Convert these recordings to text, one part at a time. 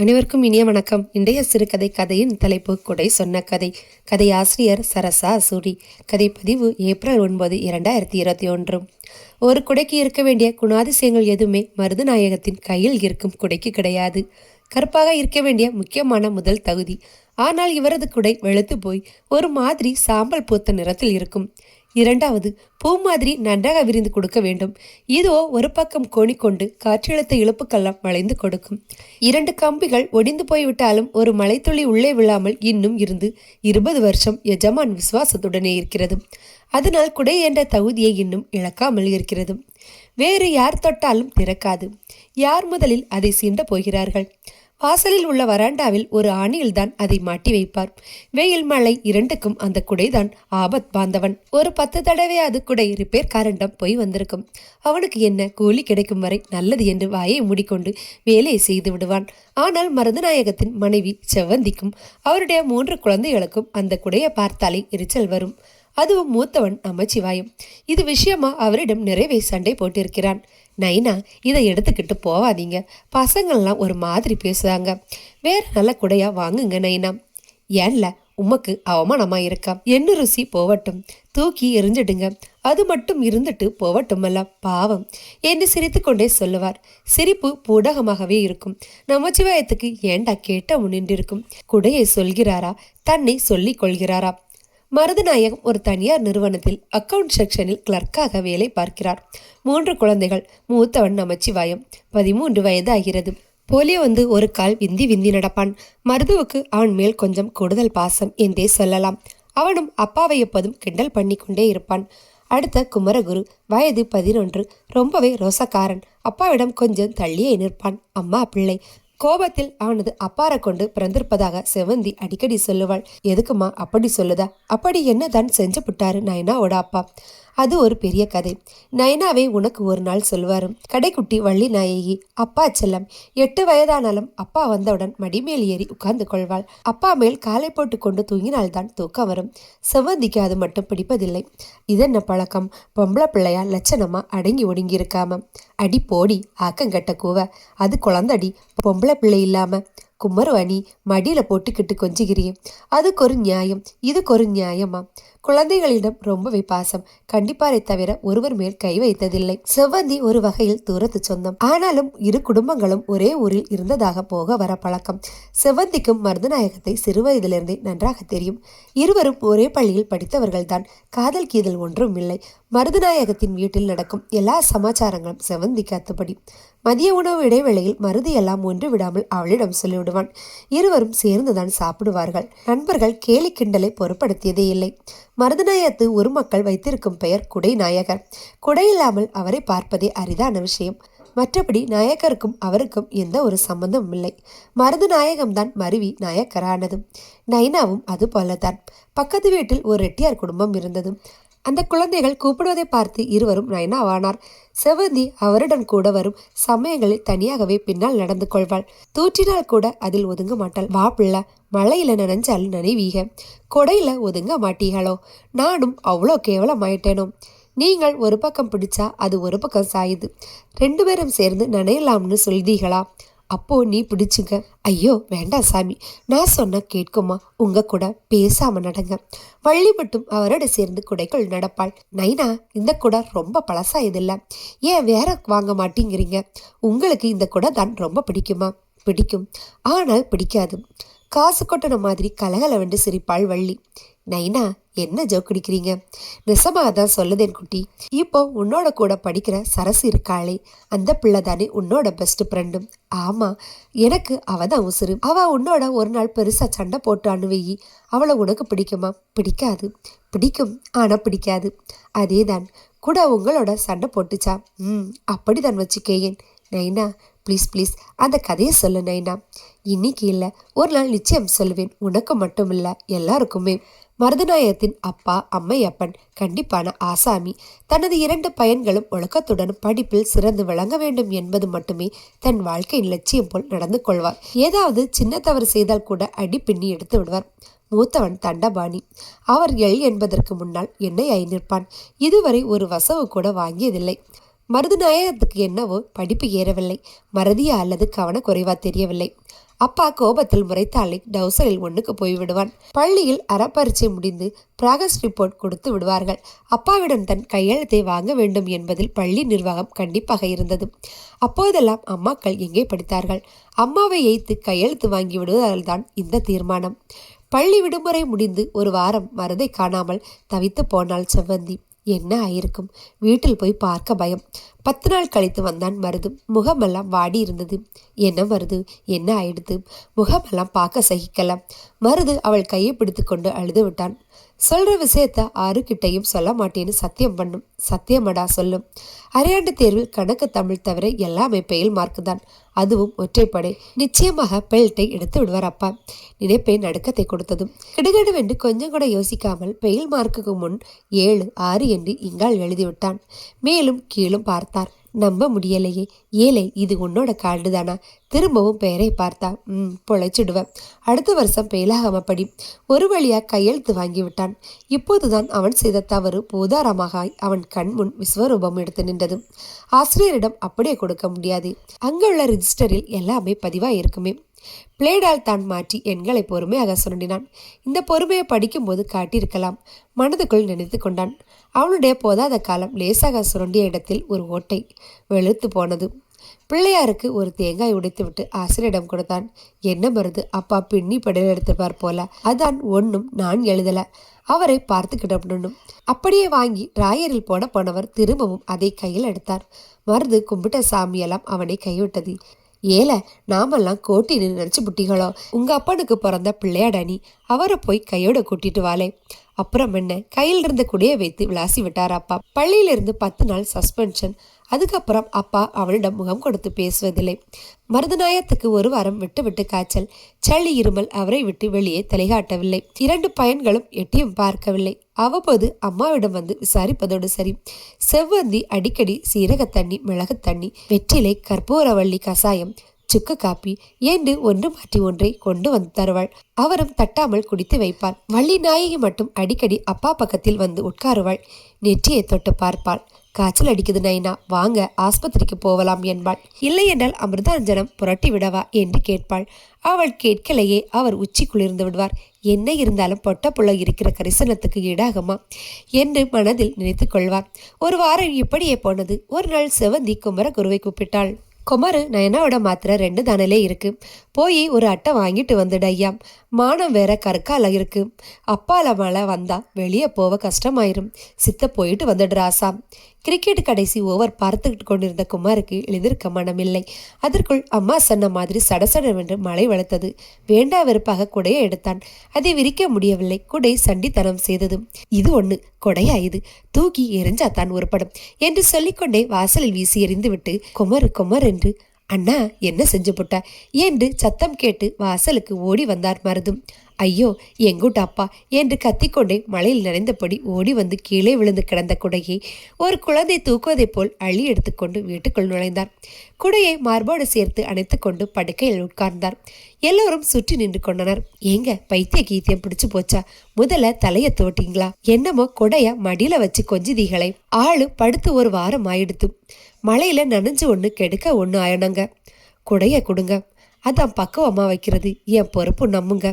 அனைவருக்கும் இனிய வணக்கம். இன்றைய சிறுகதை கதையின் தலைப்பு குடை சொன்ன கதை. கதை ஆசிரியர் சரசா சூரி கதை பதிவு ஏப்ரல் ஒன்பது இரண்டாயிரத்தி இருபத்தி ஒன்று. ஒரு குடைக்கு இருக்க வேண்டிய குணாதிசயங்கள் எதுவுமே மருதநாயகத்தின் கையில் இருக்கும் குடைக்கு கிடையாது. கருப்பாக இருக்க வேண்டிய முக்கியமான முதல் தகுதி. ஆனால் இவரது குடை வெளுத்து போய் ஒரு மாதிரி சாம்பல் பூத்த நிறத்தில் இருக்கும். இரண்டாவது பூ மாதிரி நன்றாக விரிந்து கொடுக்க வேண்டும். இதோ ஒரு பக்கம் கோணிக்கொண்டு காற்றழுத்த இழுப்புக்கெல்லாம் வளைந்து கொடுக்கும். இரண்டு கம்பிகள் ஒடிந்து போய்விட்டாலும் ஒரு மலைத்துளி உள்ளே விழாமல் இன்னும் இருந்து இருபது வருஷம் எஜமான் விசுவாசத்துடனே இருக்கிறது. அதனால் குடை என்ற தகுதியை இன்னும் இழக்காமல் இருக்கிறது. வேறு யார் தொட்டாலும் திறக்காது. யார் முதலில் அதை சீண்ட போகிறார்கள்? வாசலில் உள்ள வராண்டாவில் ஒரு ஆணியில்தான் அதை மாட்டி வைப்பார். வெயில் மழை இரண்டுக்கும் அந்த குடைதான் ஆபத் பாந்தவன் ஒரு பத்து தடவையாவது குடை ரிப்பேர் காரண்டம் போய் வந்திருக்கும். அவனுக்கு என்ன கூலி கிடைக்கும் வரை நல்லது என்று வாயை மூடிக்கொண்டு வேலையை செய்து விடுவான். ஆனால் மருதநாயகத்தின் மனைவி செவ்வந்திக்கும் அவருடைய மூன்று குழந்தைகளுக்கும் அந்த குடையை பார்த்தாலே எரிச்சல் வரும். அதுவும் மூத்தவன் நமச்சிவாயம் இது விஷயமா அவரிடம் நிறைவே சண்டை போட்டிருக்கிறான். நைனா இதை எடுத்துக்கிட்டு போவாதீங்க. பசங்கள்லாம் ஒரு மாதிரி பேசுறாங்க. வேற நல்ல குடையா வாங்குங்க நைனா. ஏன்ல? உமக்கு அவமானமா இருக்கா? என்ன ருசி? போவட்டும். தூக்கி எரிஞ்சிடுங்க அது மட்டும் இருந்துட்டு போவட்டுமல்ல. பாவம். என்று சிரித்து கொண்டே சொல்லுவார். சிரிப்பு பூடகமாகவே இருக்கும். நமச்சிவாயத்துக்கு ஏண்டா கேட்ட முன்னின்றிருக்கும் குடையை சொல்கிறாரா? தன்னை சொல்லிக் கொள்கிறாரா? மருதநாயகம் ஒரு தனியார் நிறுவனத்தில் அக்கவுண்ட் செக்ஷனில் கிளர்க்காக வேலை பார்க்கிறார். மூன்று குழந்தைகள் மூத்தவன் நமச்சிவாயம் பதிமூன்று வயது ஆகிறது போலியோ வந்து ஒரு கால் விந்தி விந்தி நடப்பான். மருதுவுக்கு அவன் மேல் கொஞ்சம் கூடுதல் பாசம் என்றே சொல்லலாம். அவனும் அப்பாவை எப்போதும் கிண்டல் பண்ணி கொண்டே இருப்பான். அடுத்த குமரகுரு வயது பதினொன்று ரொம்பவே ரோசக்காரன். அப்பாவிடம் கொஞ்சம் தள்ளியே நிற்பான். அம்மா பிள்ளை கோபத்தில் அவனது அப்பாரை கொண்டு பிறந்திருப்பதாக செவந்தி அடிக்கடி சொல்லுவாள். எதுக்குமா அப்படி சொல்லுதா? அப்படி என்னதான் செஞ்சு புட்டாரு நயனாவோட அப்பா? அது ஒரு பெரிய கதை. நயனாவே உனக்கு ஒரு நாள் சொல்வாரு. கடைக்குட்டி வள்ளி நாயகி அப்பா செல்லம் எட்டு வயதானாலும் அப்பா வந்தவுடன் மடிமேல் ஏறி உட்கார்ந்து கொள்வாள். அப்பா மேல் காலை போட்டு கொண்டு தூங்கினால்தான் தூக்கம் வரும். செவ்வந்திக்கு அது மட்டும் பிடிப்பதில்லை. இதென்ன பழக்கம்? பொம்பளை பிள்ளையா லட்சணமா அடங்கி ஒடுங்கி இருக்காம அடி போடி ஆக்கங்கட்ட கூவ. அது குழந்தடி பொம்பளை பிள்ளை இல்லாம. குமரவாணி மடியில் மடியில போட்டுக்கிட்டு கொஞ்சுகிறியே அதுக்கு ஒரு நியாயம் இதுக்கு ஒரு நியாயமா? குழந்தைகளிடம் ரொம்பவே பாசம். கண்டிப்பாரை தவிர ஒருவர் மேல் கை வைத்ததில்லை. செவ்வந்தி ஒரு வகையில் தூரத்து சொந்தம். ஆனாலும் இரு குடும்பங்களும் ஒரே ஊரில் இருந்ததாக போக வர பழக்கம். செவ்வந்திக்கும் மருதநாயகத்தை சிறுவயதிலிருந்தே நன்றாக தெரியும். இருவரும் ஒரே பள்ளியில் படித்தவர்கள்தான். காதல் கீதல் ஒன்றும் இல்லை. மருதநாயகத்தின் வீட்டில் நடக்கும் எல்லா சமாச்சாரங்களும் செவந்திக்கு அத்துப்படி. மதிய உணவு இடைவேளையில் மருதி எல்லாம் ஒன்று விடாமல் அவளிடம் சொல்லிவிடுவான். இருவரும் சேர்ந்துதான் சாப்பிடுவார்கள். நண்பர்கள் கேலி கிண்டலை பொருட்படுத்தியதே இல்லை. மருதநாயத்து ஒரு மக்கள் வைத்திருக்கும் பெயர் குடை நாயகர். குடை இல்லாமல் அவரை பார்ப்பதே அரிதான விஷயம். மற்றபடி நாயக்கருக்கும் அவருக்கும் எந்த ஒரு சம்பந்தமும் இல்லை. மருது நாயகம்தான் மருவி நாயக்கரானது. நைனாவும் அது போலதான் பக்கத்து வீட்டில் ஒரு ரெட்டியார் குடும்பம் இருந்தது. அந்த குழந்தைகள் கூப்பிடுவதை பார்த்து இருவரும் நயனாவானார் செவந்தி அவருடன் கூட வரும் சமயங்களில் தனியாகவே பின்னால் நடந்து கொள்வாள். தூற்றினால் கூட அதில் ஒதுங்க மாட்டாள். வா பிள்ளை மழையில நனைஞ்சால் நனைவீக. கொடையில ஒதுங்க மாட்டீங்களோ நானும் அவ்வளோ கேவலமாயிட்டேனோ? நீங்கள் ஒரு பக்கம் பிடிச்சா அது ஒரு பக்கம் சாயுது. ரெண்டு பேரும் சேர்ந்து நனையலாம்னு சொல்தீங்களா அப்போ நீ பிடிச்சிங்க ஐயோ வேண்டாம் சாமி. நான் சொன்ன கேட்குமா? உங்க கூட பேசாம நடங்க. வள்ளி மட்டும் அவரோட சேர்ந்து குடைக்குள் நடப்பாள். நைனா இந்த குடை ரொம்ப பழசா பழசாயதில்ல. ஏன் வேற வாங்க மாட்டேங்கிறீங்க? உங்களுக்கு இந்த குடை தான் ரொம்ப பிடிக்குமா? பிடிக்கும். ஆனால் பிடிக்காது. காசு கொட்டின மாதிரி கலகலவென்று சிரிப்பாள் வள்ளி. நைனா என்ன ஜோக் அடிக்கிறீங்க? நிசமாக தான் சொல்லுதேன் குட்டி. இப்போ உன்னோட கூட படிக்கிற சரசு இருக்காளே. அந்த பிள்ளை தானே உன்னோட பெஸ்ட் ஃப்ரெண்டும் ஆமா எனக்கு அவ தான் உசுறு. அவ உன்னோட ஒரு நாள் பெருசா சண்டை போட்டு அனுவையி அவளை உனக்கு பிடிக்குமா? பிடிக்காது. பிடிக்கும் ஆனா பிடிக்காது. அதே தான் கூட உங்களோட சண்டை போட்டுச்சா? ம் அப்படிதான் வச்சுக்கேயேன். நைனா ப்ளீஸ் ப்ளீஸ் அந்த கதையை சொல்லு நைனா. இன்னைக்கு இல்லை ஒரு நாள் நிச்சயம் சொல்லுவேன். உனக்கு மட்டும் இல்லை எல்லாருக்குமே. மருதநாயகத்தின் அப்பா அம்மையப்பன் கண்டிப்பான ஆசாமி தனது இரண்டு பையன்களும் ஒழுக்கத்துடன் படிப்பில் சிறந்து விளங்க வேண்டும் என்பது மட்டுமே தன் வாழ்க்கையின் லட்சியம் போல் நடந்து கொள்வார். ஏதாவது சின்ன தவறு செய்தால் கூட அடி பின்னி எடுத்து விடுவார். மூத்தவன் தண்டபாணி. அவர் எள் என்பதற்கு முன்னால் என்னை நிற்பான் இதுவரை ஒரு வசவு கூட வாங்கியதில்லை. மருதுநாயகத்துக்கு என்னவோ படிப்பு ஏறவில்லை. மறதியா அல்லது கவனக்குறைவா தெரியவில்லை. அப்பா கோபத்தில் முறைத்தாளை டவுசரில் ஒன்றுக்கு போய் விடுவான் பள்ளியில் அறப்பரிச்சை முடிந்து ப்ராகஸ் ரிப்போர்ட் கொடுத்து விடுவார்கள். அப்பாவிடம் தன் கையெழுத்தை வாங்க வேண்டும் என்பதில் பள்ளி நிர்வாகம் கண்டிப்பாக இருந்தது. அப்போதெல்லாம் அம்மாக்கள் எங்கே படித்தார்கள்? அம்மாவை எய்த்து கையெழுத்து வாங்கி விடுவதால்தான் இந்த தீர்மானம். பள்ளி விடுமுறை முடிந்து ஒரு வாரம் மருதை காணாமல் தவித்து போனாள் செவ்வந்தி. என்ன ஆயிருக்கும்? வீட்டில் போய் பார்க்க பயம். பத்து நாள் கழித்து வந்தான் மருது. முகமெல்லாம் வாடி இருந்தது. என்ன மருது? என்ன ஆயிடுது? முகமெல்லாம் பார்க்க சகிக்கலாம். மருது அவள் கையை பிடித்து கொண்டு அழுது விட்டான். சொல்ற விஷயத்த ஆறுகிட்டையும் சொல்ல மாட்டேன்னு சத்தியம் பண்ணும் சத்தியமடா சொல்லும் அரையாண்டு தேர்வில் கணக்கு தமிழ் தவிர எல்லாமே பெயில் மார்க் தான். அதுவும் ஒற்றைப்படை. நிச்சயமாக பெல்ட்டை எடுத்து விடுவார் அப்பா. நினைப்பை நடுக்கத்தை கொடுத்ததும். கிடுகிடுவென்று கொஞ்சம் கூட யோசிக்காமல் பெயில் மார்க்குக்கு முன் ஏழு ஆறு என்று இங்கால் எழுதிவிட்டான். மேலும் கீழும் பார்த்தார். நம்ப முடியலையே. ஏழை இது உன்னோட கார்டு தானா திரும்பவும் பெயரை பார்த்தா ம் பொழைச்சிடுவேன். அடுத்த வருஷம் பெயலாகாம ஒரு வழியாக கையெழுத்து வாங்கிவிட்டான். இப்போதுதான் அவன் செய்த தவறு பூதாரமாக அவன் கண் முன் விஸ்வரூபம் எடுத்து நின்றது. ஆசிரியரிடம் அப்படியே கொடுக்க முடியாது. அங்குள்ள ரிஜிஸ்டரில் எல்லாமே பதிவாக இருக்குமே பிளேடால் தான் மாற்றி எண்களை பொறுமையாக சுரண்டினான். இந்த பொறுமையை படிக்கும்போது காட்டியிருக்கலாம். மனதுக்குள் நினைத்து கொண்டான். அவனுடைய போதாத காலம் லேசாக சுரண்டிய இடத்தில் ஒரு ஓட்டை வெளுத்து போனது. பிள்ளையாருக்கு ஒரு தேங்காய் உடைத்துவிட்டு ஆசிரியரிடம் கொடுத்தான். என்ன மருந்து அப்பா பின்னி படையில் எடுத்துப்பார் போல. அதான் ஒன்றும் நான் எழுதல. அவரை பார்த்துக்கிடப்படணும் அப்படியே வாங்கி ராயரில் போட போனவர் திரும்பவும் அதை கையில் எடுத்தார். மருந்து கும்பிட்ட சாமியெல்லாம் அவனை கைவிட்டது. ஏல நாமெல்லாம் கோட்டின்னு நினச்சி புட்டிகளோ. உங்கள் அப்பனுக்கு பிறந்த பிள்ளையாடனி அவரை போய் கையோட கூட்டிட்டு வாளே அப்புறம் என்ன? கையில் இருந்த குடையை வைத்து விளாசி விட்டார் அப்பா. பள்ளியிலிருந்து பத்து நாள் சஸ்பென்ஷன் அதுக்கப்புறம் அப்பா அவளிடம் முகம் கொடுத்து பேசுவதில்லை. மருதநாயத்துக்கு ஒரு வாரம் விட்டு விட்டு காய்ச்சல். சளி இருமல் அவரை விட்டு வெளியே தலைகாட்டவில்லை. இரண்டு பயன்களும் எட்டியும் பார்க்கவில்லை. அவ்வப்போது அம்மாவிடம் வந்து விசாரிப்பதோடு சரி. செவ்வந்தி அடிக்கடி சீரக தண்ணி மிளகு தண்ணி வெற்றிலை கற்பூரவள்ளி கசாயம் சுக்கு காப்பி என்று ஒன்று மாற்றி ஒன்றை கொண்டு வந்து தருவாள். அவரும் தட்டாமல் குடித்து வைப்பார் வள்ளி நாயகி மட்டும் அடிக்கடி அப்பா பக்கத்தில் வந்து உட்காருவாள். நெற்றியை தொட்டு பார்ப்பாள். காய்ச்சல் அடிக்குது நைனா வாங்க ஆஸ்பத்திரிக்கு போகலாம் என்பாள். இல்லை என்றால் அமிர்தாஞ்சனம் புரட்டி விடவா? என்று கேட்பாள். அவள் கேட்கலையே அவர் உச்சி குளிர்ந்து விடுவார். என்ன இருந்தாலும் பொட்ட புள்ள இருக்கிற கரிசனத்துக்கு ஈடாகுமா? என்று மனதில் நினைத்து கொள்வார். ஒரு வாரம் இப்படியே போனது. ஒரு நாள் செவந்தி குமர குருவை கூப்பிட்டாள். குமரு நயனாவோட மாத்திரை ரெண்டு தானிலே இருக்கு. போய் ஒரு அட்டை வாங்கிட்டு வந்துடு ஐயா மானம் வேற கற்கால இருக்கு. அப்பால மழை வந்தா வெளியே போக கஷ்டமாயிரும். சித்த போயிட்டு வந்துடுற ஆசாம் கிரிக்கெட் கடைசி ஓவர் பார்த்துக்கிட்டு கொண்டிருந்த குமாருக்கு எழுதிருக்க மனமில்லை. அதற்குள் அம்மா சொன்ன மாதிரி சடசடவென்று மழை வளர்த்தது. வேண்டா வெறுப்பாக குடையை எடுத்தான். அதை விரிக்க முடியவில்லை. குடை சண்டித்தனம் செய்தது. இது ஒன்று கொடையா இது? தூக்கி எரிஞ்சாத்தான் ஒருபடம் என்று சொல்லிக்கொண்டே வாசலில் வீசி எறிந்துவிட்டு குமரு குமர் என்று அண்ணா என்ன செஞ்சு போட்டா? என்று சத்தம் கேட்டு வாசலுக்கு ஓடி வந்தார் மருதும். ஐயோ எங்கூட்ட அப்பா என்று கத்திக்கொண்டே மழையில் நனைந்தபடி ஓடி வந்து கீழே விழுந்து கிடந்த குடையை ஒரு குழந்தை தூக்குவதைப் போல் அள்ளி எடுத்துக்கொண்டு வீட்டுக்குள் நுழைந்தார். குடையை மார்போடு சேர்த்து அணைத்துக்கொண்டு படுக்கையில் உட்கார்ந்தார். எல்லோரும் சுற்றி நின்று கொண்டனர். ஏங்க பைத்திய கீத்தியம் பிடிச்சு போச்சா? முதல்ல தலைய தோட்டிங்களா? என்னமோ கொடைய மடியில வச்சு கொஞ்சிதிகளை. ஆளு படுத்து ஒரு வாரம் ஆயிடுத்து. மழையில நனைஞ்சு ஒன்று கெடுக்க ஒன்று ஆயணுங்க. குடைய கொடுங்க. அதான் பக்குவமாக வைக்கிறது. என் பொறுப்பு நம்புங்க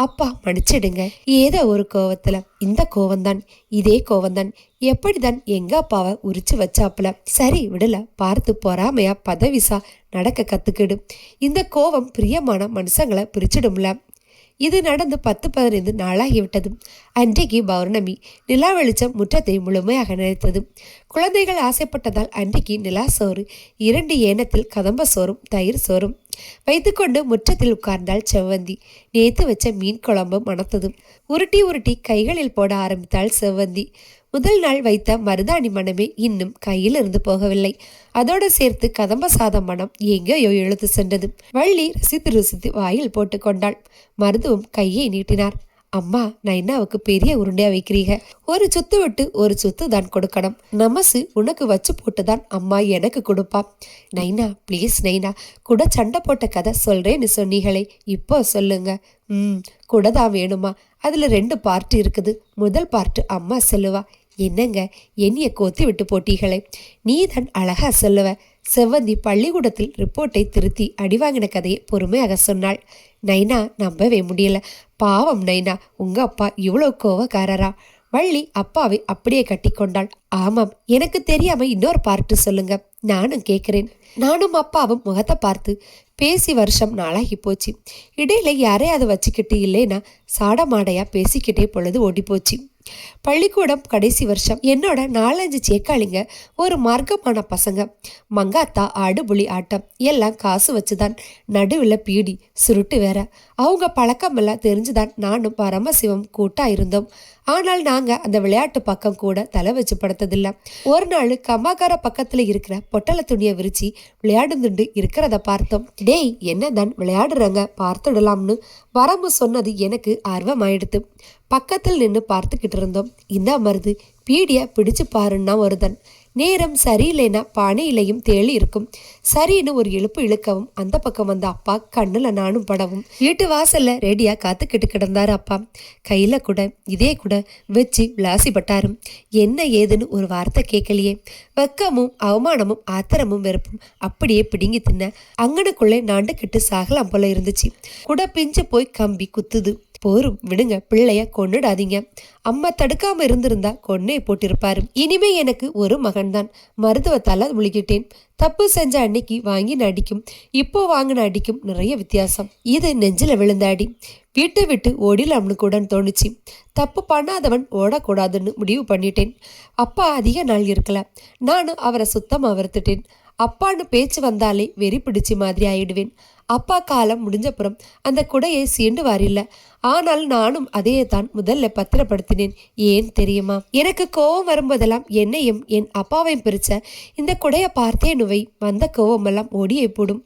அப்பா மன்னிச்சிடுங்க. ஏதோ ஒரு கோவத்துல இந்த கோவம்தான் இதே கோவம்தான். எப்படிதான் எங்க அப்பாவை உரிச்சு வச்சாப்புல? சரி விடல பார்த்து பொறாமையா பதவிசா நடக்க கத்துக்கிடு. இந்த கோவம் பிரியமான மனுஷங்களை பிரிச்சிடும்ல. இது நடந்து பத்து பதினைந்து நாளாகிவிட்டது. அன்றைக்கு பௌர்ணமி. நிலா வெளிச்சம் முற்றத்தை முழுமையாக நினைத்தது குழந்தைகள் ஆசைப்பட்டதால் அன்றைக்கு நிலா சோறு இரண்டு ஏனத்தில் கதம்ப சோறும் தயிர் சோறும். வைத்துக்கொண்டு முற்றத்தில் உட்கார்ந்தாள் செவ்வந்தி. நேத்து வச்ச மீன் குழம்பு மணத்ததும் உருட்டி உருட்டி கைகளில் போட ஆரம்பித்தாள் செவ்வந்தி. முதல் நாள் வைத்த மருதாணி மனமே இன்னும் கையில் இருந்து போகவில்லை. அதோடு சேர்த்து கதம்ப சாதம் மனம் எங்கேயோ எழுத்து சென்றது. வள்ளி ரசித்து ருசித்து வாயில் போட்டுக்கொண்டாள் மருதுவும் கையை நீட்டினார். அம்மா நைனாவுக்கு பெரிய உருண்டையா வைக்கிறீங்க? ஒரு சுத்து விட்டு ஒரு சுத்து தான் கொடுக்கணும். நமசு உனக்கு வச்சு போட்டு தான் அம்மா எனக்கு கொடுப்பா. நைனா ப்ளீஸ் நைனா கூட சண்டை போட்ட கதை சொல்றேன்னு சொன்னீங்களே இப்போ சொல்லுங்க. ம் கூட தான் வேணுமா? அதுல ரெண்டு பார்ட் இருக்குது. முதல் பார்ட் அம்மா சொல்லுவா. என்னங்க என்னைய கோத்து விட்டு போட்டீங்களே நீ தான் அழகா சொல்லுவ. செவ்வந்தி பள்ளிக்கூடத்தில் ரிப்போர்ட்டை திருத்தி அடிவாங்கின கதையை பொறுமையாக சொன்னாள். நைனா நம்பவே முடியல. பாவம் நைனா உங்க அப்பா இவ்வளோ கோவக்காரரா? வள்ளி அப்பாவை அப்படியே கட்டிக்கொண்டாள் ஆமாம் எனக்கு தெரியாம இன்னொரு பார்ட்டு சொல்லுங்க. நானும் கேட்கிறேன் நானும் அப்பாவும் முகத்தை பார்த்து பேசி வருஷம் நாளாகி போச்சு. இடையில யாரையாவது வச்சுக்கிட்டு இல்லைன்னா சாடமாடையா பேசிக்கிட்டே பொழுது ஓடி போச்சு. பள்ளிக்கூடம் கடைசி வருஷம். என்னோட நாலஞ்சு சேக்காளிங்க ஒரு மார்க்கமான பசங்க. மங்காத்தா ஆடுபுலி ஆட்டம் எல்லாம் காசு வச்சுதான். நடுவில் பீடி சுருட்டு வேற. அவங்க பழக்கமெல்லாம் தெரிஞ்சுதான் நானும் பரமசிவம் கூட்டா இருந்தோம். ஆனால் நாங்க அந்த விளையாட்டு பக்கம் கூட தலை வச்சு படுத்ததில்ல. ஒரு நாள் கம்மாக்கார பக்கத்துல இருக்கிற பொட்டல துணியை விரிச்சு விளையாடுந்துண்டு இருக்கிறத பார்த்தோம். டேய் என்னதான் விளையாடுறாங்க? பார்த்துடலாம்னு வரம்பு சொன்னது எனக்கு ஆர்வமாயிடுத்து. பக்கத்தில் நின்று பார்த்துக்கிட்டு இருந்தோம். இந்த மருது பீடிய பிடிச்சு பாருன்னா ஒருதன் நேரம் சரியில்லைனா பானையிலையும் தேளி இருக்கும். சரின்னு ஒரு இழுப்பு இழுக்கவும் அந்த பக்கம் வந்த அப்பா கண்ணுல நானும் படவும். வீட்டு வாசல்ல ரெடியா காத்துக்கிட்டு கிடந்தாரு அப்பா. கையில கூட இதே கூட வச்சு விளாசிப்பட்டாரும் என்ன ஏதுன்னு ஒரு வார்த்தை கேட்கலையே. வெக்கமும் அவமானமும் ஆத்திரமும் வெறுப்பும் அப்படியே பிடுங்கி தின்ன. அங்கனுக்குள்ளே நாண்டுக்கிட்டு சாகலாம் போல இருந்துச்சு. கூட பிஞ்சு போய் கம்பி குத்துது. போரும் விடுங்க பிள்ளைய கொன்னுடாதீங்க. அம்மா தடுக்காம இருந்திருந்தா கொன்னே போட்டிருப்பாரு. இனிமே எனக்கு ஒரு மகன்தான். மருத்துவத்தால் முழுகிட்டேன் தப்பு செஞ்ச அன்னைக்கு வாங்கி அடிக்கும். இப்போ வாங்கின அடிக்கும் நிறைய வித்தியாசம். இது நெஞ்சில விழுந்த அடி வீட்டை விட்டு ஓடிலாம்னு கூட தோணுச்சு. தப்பு பண்ணாதவன் ஓடக்கூடாதுன்னு முடிவு பண்ணிட்டேன். அப்பா அதிக நாள் இருக்கல. நானும் அவரை சுத்தமாக வறுத்துட்டேன். அப்பான்னு பேச்சு வந்தாலே வெறி பிடிச்சி மாதிரி ஆயிடுவேன். அப்பா காலம் முடிஞ்சப்புறம் அந்த குடையை சீண்டு வாரில்ல ஆனால் நானும் அதையே தான் முதல்ல பத்திரப்படுத்தினேன். ஏன் தெரியுமா? எனக்கு கோவம் வரும்போதெல்லாம் என்னையும் என் அப்பாவையும் பிரிச்ச இந்த குடைய பார்த்தே நுவை வந்த கோவமெல்லாம் ஓடியே போடும்.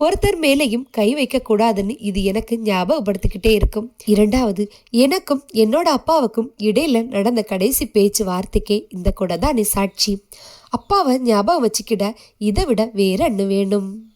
ஒருத்தர் மேலேயும் கை வைக்க கூடாதுன்னு இது எனக்கு ஞாபகப்படுத்திக்கிட்டே இருக்கும். இரண்டாவது எனக்கும் என்னோட அப்பாவுக்கும் இடையில நடந்த கடைசி பேச்சு வார்த்தைக்கே இந்த குடை தான் சாட்சி அப்பாவை ஞாபகம் வச்சுக்கிட இதை விட வேற என்ன வேணும்